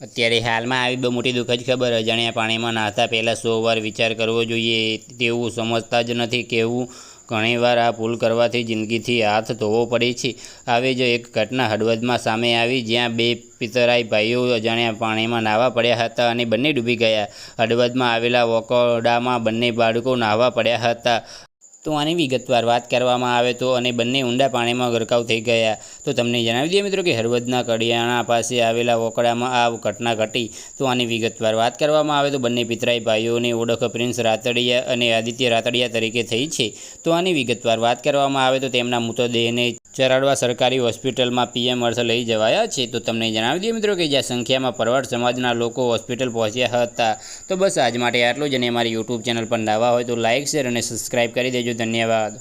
ત્યારે હાલમાં આવી બહુ મોટી દુઃખદ ખબર અજાણ્યા પાણીમાં નાહતા પહેલાં સો વાર વિચાર કરવો જોઈએ. તેવું સમજતા જ નથી કેવું ઘણીવાર આ ભૂલ કરવાથી જિંદગીથી હાથ ધોવો પડે છે. આવી જ એક ઘટના હળવદમાં સામે આવી, જ્યાં બે પિતરાઈ ભાઈઓ અજાણ્યા પાણીમાં નાહવા પડ્યા હતા અને બંને ડૂબી ગયા. હળવદમાં આવેલા વકોડામાં બંને બાળકો નાહવા પડ્યા હતા. તો આની વિગતવાર વાત કરવામાં આવે તો અને બંને ઊંડા પાણીમાં ગરકાવ થઈ ગયા. તો તમને જણાવી દઈએ મિત્રો કે હળવદના કડિયાણા પાસે આવેલા વોકડામાં આ ઘટના ઘટી. તો આની વિગતવાર વાત કરવામાં આવે તો બંને પિતરાઈ ભાઈઓની ઓળખ પ્રિન્સ રાતડિયા અને આદિત્ય રાતડિયા તરીકે થઈ છે. તો આની વિગતવાર વાત કરવામાં આવે તો તેમના મૃતદેહને ચરાડવા સરકારી હોસ્પિટલમાં પીએમ અર્થ લઈ જવાયા છે. તો તમને જણાવી દઈએ મિત્રો કે જ્યાં સંખ્યામાં પરવડ સમાજના લોકો હોસ્પિટલ પહોંચ્યા હતા. તો બસ આજ માટે આટલું જ અને અમારી યુટ્યુબ ચેનલ પર નવા હોય તો લાઇક શેર અને સબસ્ક્રાઈબ કરી દેજો. ધન્યવાદ.